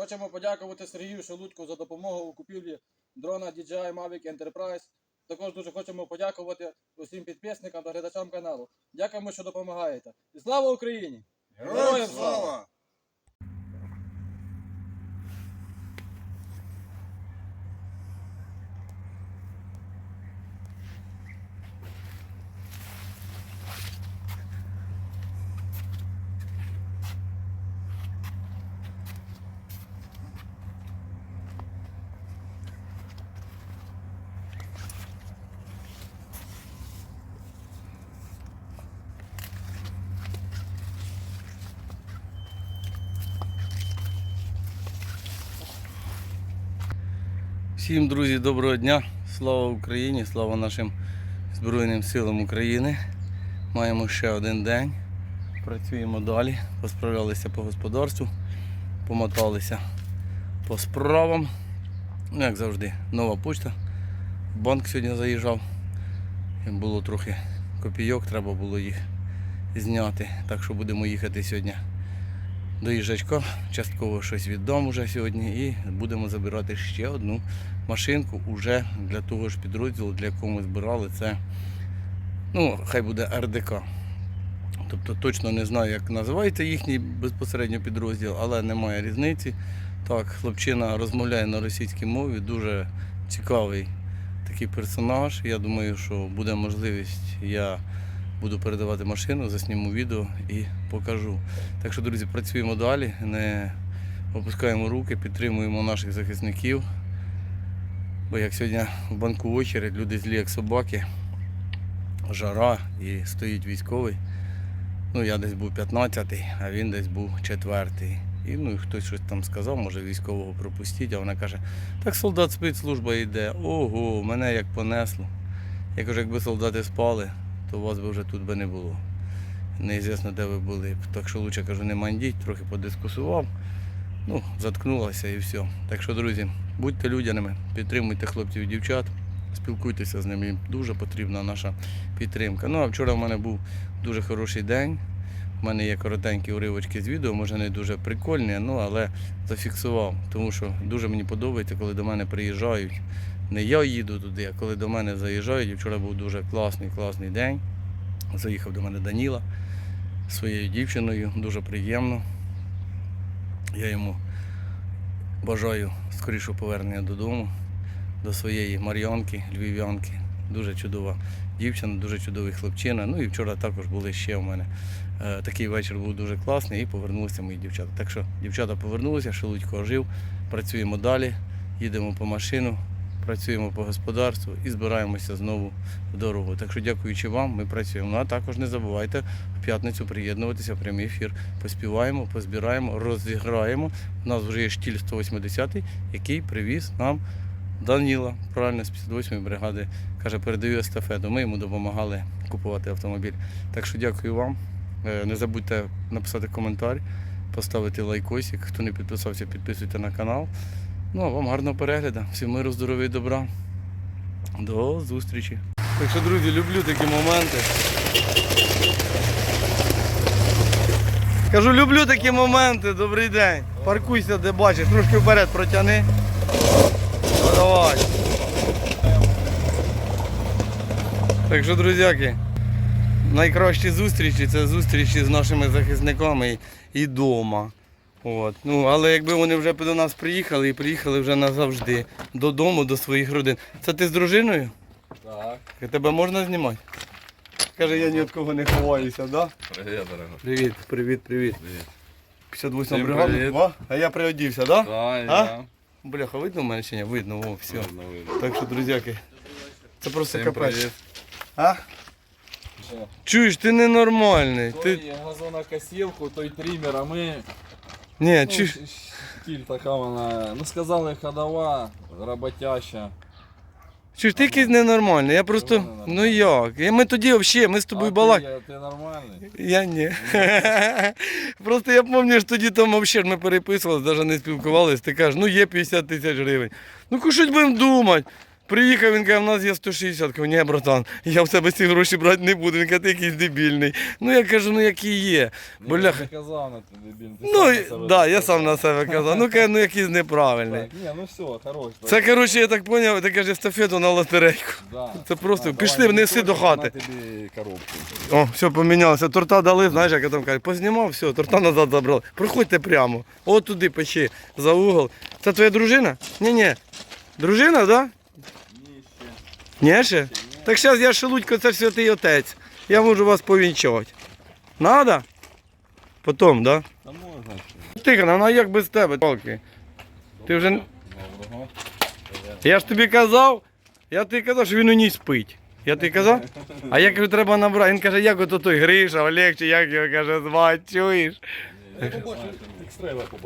Хочемо подякувати Сергію Шелудьку за допомогу у купівлі дрона DJI Mavic Enterprise. Також дуже хочемо подякувати усім підписникам та глядачам каналу. Дякуємо, що допомагаєте. І слава Україні! Героям слава! Всім, друзі, доброго дня. Слава Україні, слава нашим Збройним силам України. Маємо ще один день. Працюємо далі. Посправлялися по господарству, помоталися по справам. Ну, як завжди, нова почта. Банк сьогодні заїжджав. Було трохи копійок, треба було їх зняти. Так що будемо їхати сьогодні до їжачка. Частково щось віддам уже сьогодні і будемо забирати ще одну машинку уже для того ж підрозділу, для якого ми збирали це. Ну, хай буде РДК. Тобто точно не знаю, як називається їхній безпосередньо підрозділ, але немає різниці. Так, хлопчина розмовляє на російській мові, дуже цікавий такий персонаж. Я думаю, що буде можливість, я буду передавати машину, засніму відео і покажу. Так що, друзі, працюємо далі, не опускаємо руки, підтримуємо наших захисників. Бо як сьогодні в банку очередь, люди злі як собаки, жара і стоїть військовий. Ну, я десь був 15-й, а він десь був 4-й. І ну, хтось щось там сказав, може військового пропустіть, а вона каже, так солдат спить, служба йде. Ого, мене як понесло. Я кажу, якби солдати спали, то вас би вже тут би не було. Неізвісно, де ви були. Так що лучше кажу, не мандіть, трохи подискусував. Ну, заткнулася і все. Так що, друзі, будьте людяними, підтримуйте хлопців і дівчат, спілкуйтеся з ними. Дуже потрібна наша підтримка. Ну а вчора в мене був дуже хороший день. У мене є коротенькі уривочки з відео, може не дуже прикольні, ну але зафіксував, тому що дуже мені подобається, коли до мене приїжджають. Не я їду туди, а коли до мене заїжджають. І вчора був дуже класний, класний день. Заїхав до мене Даніла своєю дівчиною, дуже приємно. Я йому бажаю скорішого повернення додому, до своєї Мар'янки, львів'янки. Дуже чудова дівчина, дуже чудовий хлопчина. Ну і вчора також були ще в мене. Е, Такий вечір був дуже класний і повернулися мої дівчата. Так що дівчата повернулися, Шелудько ожив, працюємо далі, їдемо по машину, працюємо по господарству і збираємося знову в дорогу. Так що дякуючи вам, ми працюємо. Ну а також не забувайте в п'ятницю приєднуватися в прямий ефір. Поспіваємо, позбираємо, розіграємо. У нас вже є штіль 180, який привіз нам Даніла, правильно, з 58-ї бригади. Каже, передаю естафету. Ми йому допомагали купувати автомобіль. Так що дякую вам. Е, Не забудьте написати коментар, поставити лайкосик. Хто не підписався, підписуйте на канал. Ну а вам гарного перегляду. Всім миру, здоров'я і добра. До зустрічі. Так що, друзі, люблю такі моменти. Кажу, люблю такі моменти. Добрий день. Паркуйся, де бачиш, трошки вперед протяни. Ну, Давай. Так що, друзяки, найкращі зустрічі це зустрічі з нашими захисниками і вдома. От. Ну, але якби вони вже до нас приїхали і приїхали вже назавжди додому, до своїх родин. Це ти з дружиною? Так. Тебе можна знімати? Каже, я ні від кого не ховаюся, да? Привіт, дорога. Привіт, привіт, привіт. Привіт. 58 Всім бригаду. а я приодівся, да? Так, я. Бляха, видно в мене чи ні? Видно, о, все. Видно, видно. Так що, друзяки, це просто Всім капець. привіт. А? Що? Чуєш, ти ненормальний. Ти... Той газонокосілку, той тример, а ми. Ні, Ну, чуєш. щ- така вона. Ну сказали ходова, роботяща. Чуєш, ти якийсь ненормальний. Я просто. Чого? Ну як? І ми тоді взагалі, ми з тобою а балак. ти, ти нормальний? Я ні. Просто я пам'ятаю, що тоді там взагалі ми переписувалися, навіть не спілкувалися. Ти кажеш, ну є 50 тисяч гривень. Ну хоч щось будемо думати. Приїхав, він каже, в нас є 160. Кажу, ні, братан, я в тебе ці гроші брати не буду. Він каже, ти якийсь дебільний. Ну я кажу, ну які є. Бляха. Казав на тебе, дебіль. ти Ну, да, так я сам на себе казав. Ну, каже, ну якийсь неправильний. Так, ні, ну все, хорош. Це, коротше, я так зрозумів, ти кажеш естафету на лотерейку. Да. Це просто, пішли, давай, внеси до хати. На тобі коробку. О, все помінялося. Торта дали, знаєш, як я там кажу, познімав, все, торта назад забрали. Проходьте прямо. От туди печи, за угол. Це твоя дружина? Ні, ні. Дружина, так? Да? Ні, ще? Так зараз я шелудько, це святий отець. Я можу вас повінчати. Надо? Потім, так? Та можна ще. Да? Тихо, ну а як без тебе, палки? Ти вже. Доброго. Я ж тобі казав, я тобі казав, що він у ній спить. Я тобі казав? А я кажу, треба набрати. Він каже, як ото той Гриша, Олег, чи як його каже, звати, чуєш?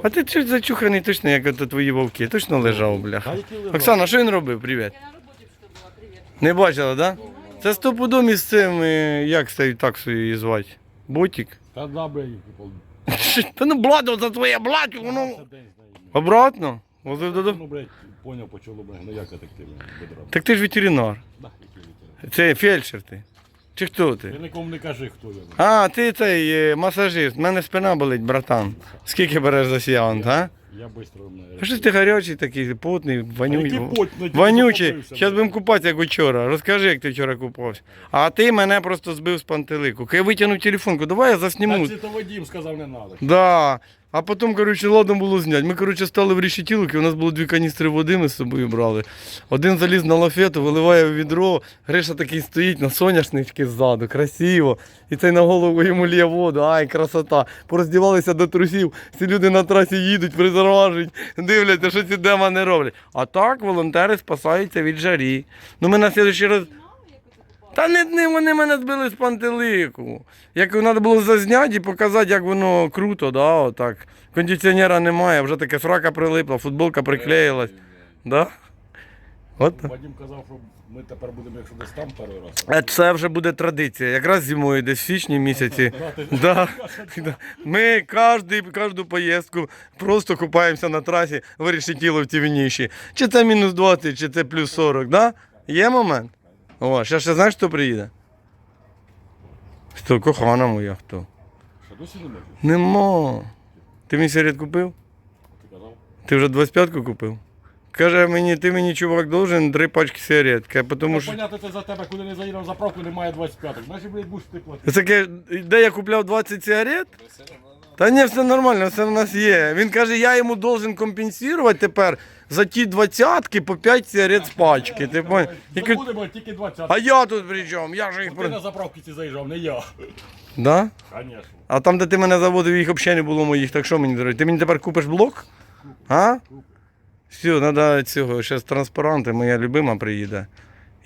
А ти чуть зачуханий точно, як ото твої вовки, точно лежав, бляха. Оксана, що він робив? Привіт. Не бачила, так? Да? Це стопудом із цим, як цією таксою її звати? Ботик? Та да, блядь, Та ну бладо, це твоє бладь, воно. Обратно? Возив додому? Ну, блядь, поняв, почало, блядь, ну як детектив бедра. Так ти ж ветеринар. Це фельдшер ти. Чи хто ти? Ти нікому не кажи, хто я. А, ти цей е, масажист. У мене спина болить, братан. Скільки береш за сеанс, а? Я быстро... А що ти гарячий такий, потний, вонючий. Який потний? Ти Вонючий. закупився, Зараз блядь. будемо купатися, як учора. Розкажи, як ти вчора купався. А ти мене просто збив з пантелику. Я витягнув телефонку, давай я засніму. Та це то Вадим сказав, не надо. Да. А потім, коротше, ладно було зняти. Ми, коротше, стали в рішетілки, у нас було дві каністри води, ми з собою брали. Один заліз на лафету, виливає в відро, Гриша такий стоїть на соняшнички ззаду, красиво. І цей на голову йому лє воду, ай, красота. Пороздівалися до трусів, всі люди на трасі їдуть, призаражують, дивляться, що ці демони роблять. А так волонтери спасаються від жарі. Ну ми на слідчий раз. Та не, не вони мене збили з пантелику. Як треба було зазняти і показати, як воно круто, да, отак. Кондиціонера немає, вже таке срака прилипла, футболка приклеїлась. Да? От. Вадим казав, що ми тепер будемо, якщо десь там перший раз. Е, Це вже буде традиція. Якраз зимою, десь в січні місяці. Да. Ми кожну, кожну поїздку просто купаємося на трасі в решетіловці в ніші. Чи це мінус 20, чи це плюс 40, да? Є момент? О, ще, ще знаєш, хто приїде? Хто? Кохана моя хто? Що досі не бачиш? Нема. Ти мені сигарет купив? Ти казав? Ти вже 25-ку купив? Каже мені, ти мені, чувак, должен три пачки сигарет. Каже, тому Ну, що... понятно, це за тебе, куди не заїдав заправку, немає 25-ок. Значить, блядь, будеш ти платити. Це каже, де я купляв 20 сигарет? Та ні, все нормально, все в нас є. Він каже, я йому должен компенсувати тепер за ті двадцятки по 5 сигарет з пачки. Ти? Я Забудемо тільки 20 а я тут при чому? Я ж їх Ти на заправки ці заїжджав, не я. Да? Звісно. А там, де ти мене заводив, їх взагалі не було моїх, так що мені зробити? Ти мені тепер купиш блок? А? Все, треба цього, зараз транспаранти, моя любима приїде.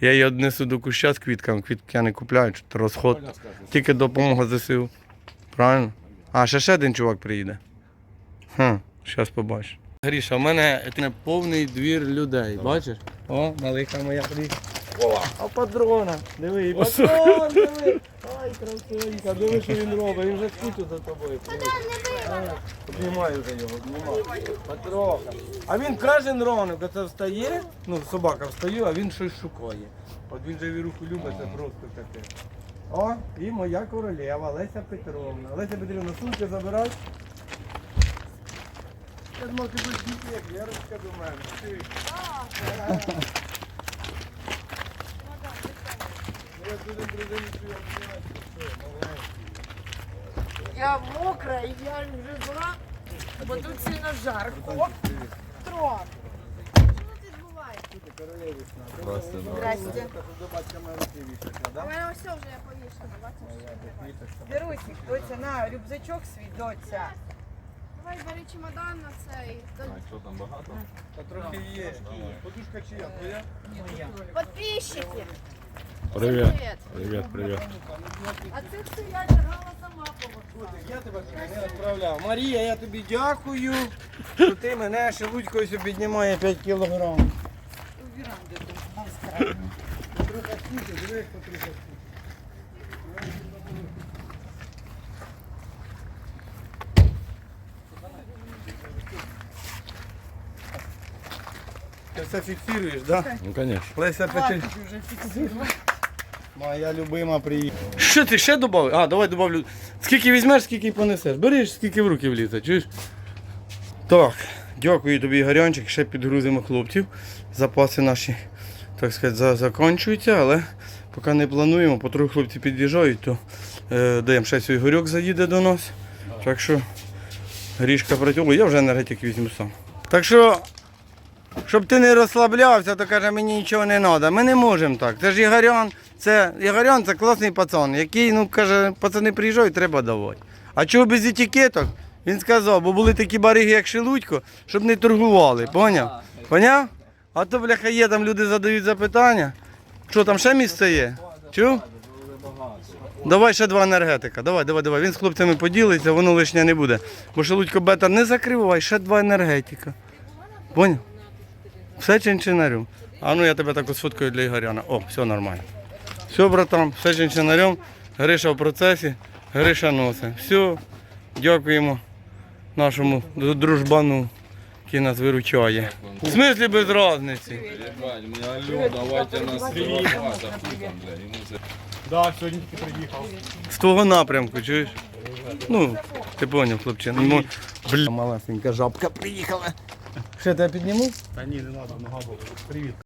Я її однесу до куща з квітками, квітки я не купляю, що то розход. Тільки допомога ЗСУ. Правильно? А, ще ще один чувак приїде. Хм, зараз побачиш. Гріша, у мене е, повний двір людей. Бачиш? О, малика моя приїхала. А патрона. Диви, патрон, диви. Ай, красунька, диви, що він робить. Він вже скучив за тобою. А, Обнімаю вже його, обнімаю. Патроха. А він кожен ранок оце встає, ну собака встає, а він щось шукає. От він же віруху любить, це просто таке. О, і моя королева Леся Петровна. Леся Петрівна, сумки забирай. Я думав, ти будеш діти, як Лерочка до мене. Ти. Я дуже дружину. Я мокра, я вже зла, бо тут сильно жарко. Трон. Що тут відбувається? Ти королевична. Здрасте, Здрасте. У мене все вже я повішала, бачиш? Берусик, доця, на рюкзачок свій, доця. Давай бери чемодан на цей. А що там багато? Та трохи є. Подушка чия? Твоя? Подписчики. Привіт. Привіт, привіт. А це все я лягала сама помогла. Я тебе не відправляв. Марія, я тобі дякую, що ти мене шелудько ось піднімає 5 кілограм. Віранди тут мастера. Трохи скільки, диви, як потрохи. все фіксуєш, да? Ну, звісно. Леся Петрівна. Моя любима приїхала. Що ти ще додав? А, давай добавлю. Скільки візьмеш, скільки й понесеш. Береш, скільки в руки влізе, чуєш? Так, дякую тобі, Гарянчик. Ще підгрузимо хлопців. Запаси наші, так сказати, закінчуються, але поки не плануємо, потроху хлопці під'їжджають, то е, даємо ще свій горьок заїде до нас. Так що грішка працює. Я вже енергетик візьму сам. Так що щоб ти не розслаблявся, то каже, мені нічого не треба. Ми не можемо так. Це ж Ігорян, це Ігорян це класний пацан, який, ну, каже, пацани приїжджають, треба давати. А чого без етикеток? Він сказав, бо були такі бариги, як Шелудько, щоб не торгували. Поняв? Поняв? А то, бляха, є, там люди задають запитання. Що там ще місце є? Чув? Давай ще два енергетика. Давай, давай, давай. Він з хлопцями поділиться, воно лишнє не буде. Бо Шелудько бета не закривай, ще два енергетика. Поняв? Все чинчинарем. А ну я тебе так сфоткаю для Ігоряна. О, все нормально. Все, братан, все чинчинарем. Гриша в процесі, Гриша носить. Все, дякуємо нашому дружбану, який нас виручає. В смислі без алло, давайте нас Да, сьогодні тільки приїхав. З твого напрямку, чуєш? Ну, ти поняв, хлопче. Ну, бля, малесенька жабка приїхала. Ще тебе підніму? Та ні, не треба, нога була. Привіт.